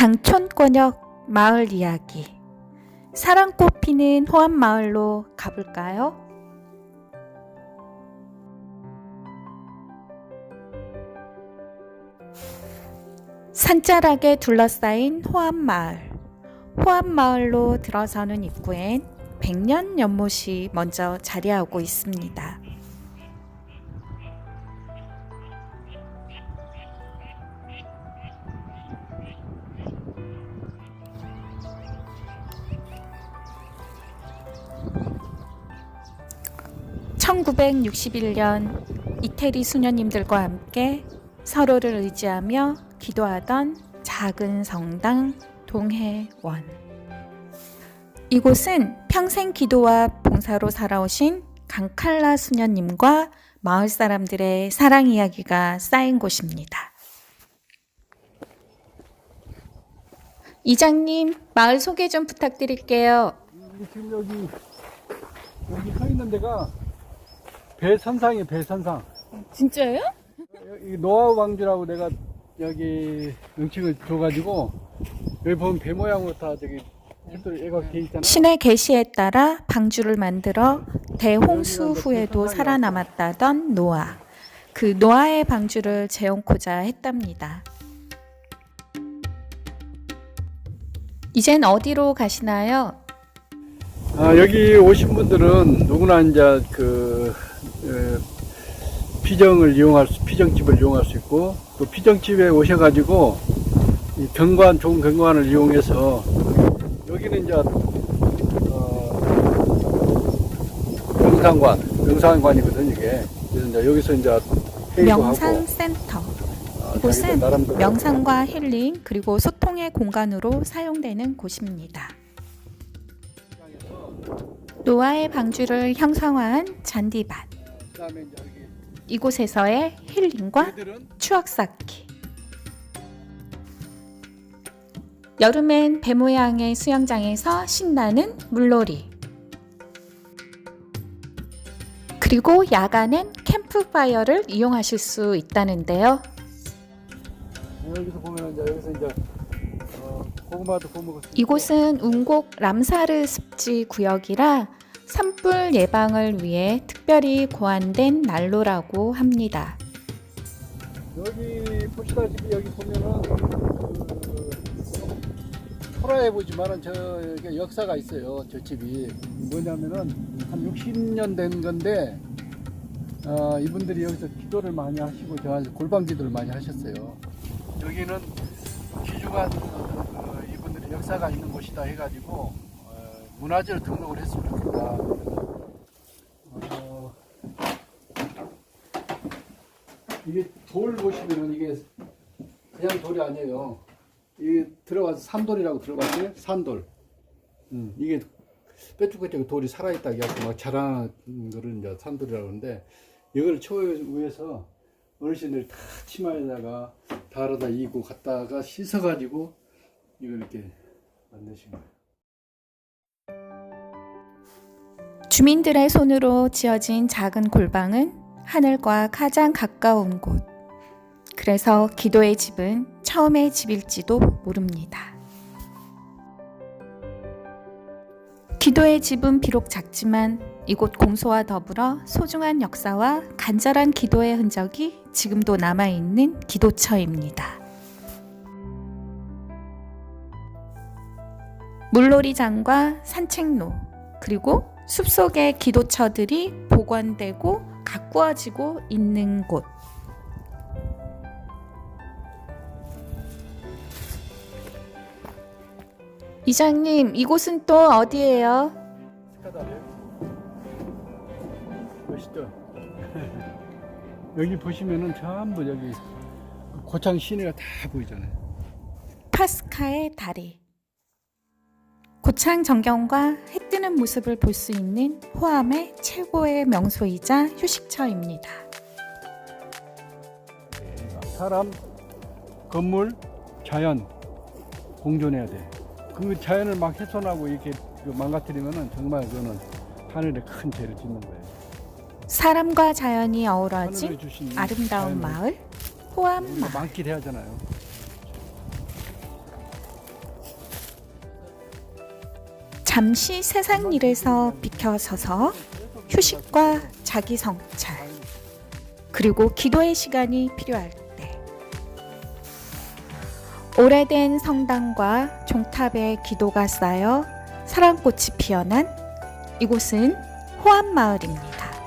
강촌권역 마을 이야기. 사랑꽃 피는 호암 마을로 가볼까요? 산자락에 둘러싸인 호암 마을. 호암 마을로 들어서는 입구엔 백년 연못이 먼저 자리하고 있습니다. (1961년) 이태리 수녀님들과 함께 서로를 의지하며 기도하던 작은 성당 동해원 이곳은 평생 기도와 봉사로 살아오신 강칼라 수녀님과 마을 사람들의 사랑 이야기가 쌓인 곳입니다. 이장님, 마을 소개 좀 부탁드릴게요. 이 지금 여기 여기 서 있는 데가 배선상이에요 배선상 진짜요? 이 노아 왕주라고 내가 여기 명칭을 줘가지고 여기 보면 배 모양으로 다 저기 있잖아 신의 계시에 따라 방주를 만들어 대홍수 후에도 살아남았다던 노아. 그 노아의 방주를 재현코자 했답니다. 이젠 어디로 가시나요? 아, 여기 오신 분들은 누구나 이제 그 어, 피정을 이용할 수 피정집을 이용할 수 있고 또 피정집에 오셔가지고 이 경관 좋은 경관을 이용해서 여기는 이제 어, 명상관 명상관이거든 이게 그래서 이제 여기서 이제 회의도 하고 명상센터. 아, 이곳은 명상과 힐링 그리고 소통의 공간으로 사용되는 곳입니다. 노아의 방주를 형상화한 잔디밭. 그다음에 이제 여기 이곳에서의 힐링과 얘들은 추억 쌓기. 여름엔 배 모양의 수영장에서 신나는 물놀이. 그리고 야간엔 캠프파이어를 이용하실 수 있다는데요. 여기서 보면 이제 여기서 이제 이곳은 운곡 람사르 습지 구역이라 산불 예방을 위해 특별히 고안된 난로라고 합니다. 여기 보시다시피 여기 보면은 그 초라해 보지만은 저게 역사가 있어요. 저 집이 뭐냐면은 한 60년 된 건데 어, 이분들이 여기서 기도를 많이 하시고 저한테 골방 기도를 많이 하셨어요. 여기는 귀중한 어, 이분들의 역사가 있는 곳이다 해가지고 어, 문화재로 등록을 했으면 좋겠다. 어, 이게 돌 보시면은 이게 그냥 돌이 아니에요. 이게 들어가서 산돌이라고 들어봤어요? 산돌. 음, 이게 뾰족뾰족 돌이 살아있다 이렇게 막 자라는 거를 이제 산돌이라고 하는데 이걸 초 위에서 어르신들이 다 치마에다가 달아다 이고 갖다가 씻어가지고 이걸 이렇게 만드신 거예요. 주민들의 손으로 지어진 작은 골방은 하늘과 가장 가까운 곳. 그래서 기도의 집은 처음의 집일지도 모릅니다. 기도의 집은 비록 작지만 이곳 공소와 더불어 소중한 역사와 간절한 기도의 흔적이 지금도 남아있는 기도처입니다. 물놀이장과 산책로, 그리고 숲속의 기도처들이 복원되고 가꾸어지고 있는 곳. 이장님, 이곳은 또 어디예요? 멋있죠? 여기 보시면은 전부 여기 고창 시내가 다 보이잖아요. 파스카의 다리. 고창 전경과 해 뜨는 모습을 볼 수 있는 호암의 최고의 명소이자 휴식처입니다. 사람, 건물, 자연 공존해야 돼. 그 자연을 막 훼손하고 이렇게 그 망가뜨리면은 정말 그거는 하늘에 큰 죄를 짓는 거예요. 사람과 자연이 어우러진 아름다운 마을 호암 마을. 만끽해야 하잖아요. 잠시 세상 일에서 비켜서서 휴식과 자기 성찰 그리고 기도의 시간이 필요할 때 오래된 성당과 종탑에 기도가 쌓여 사랑꽃이 피어난 이곳은 호암마을입니다.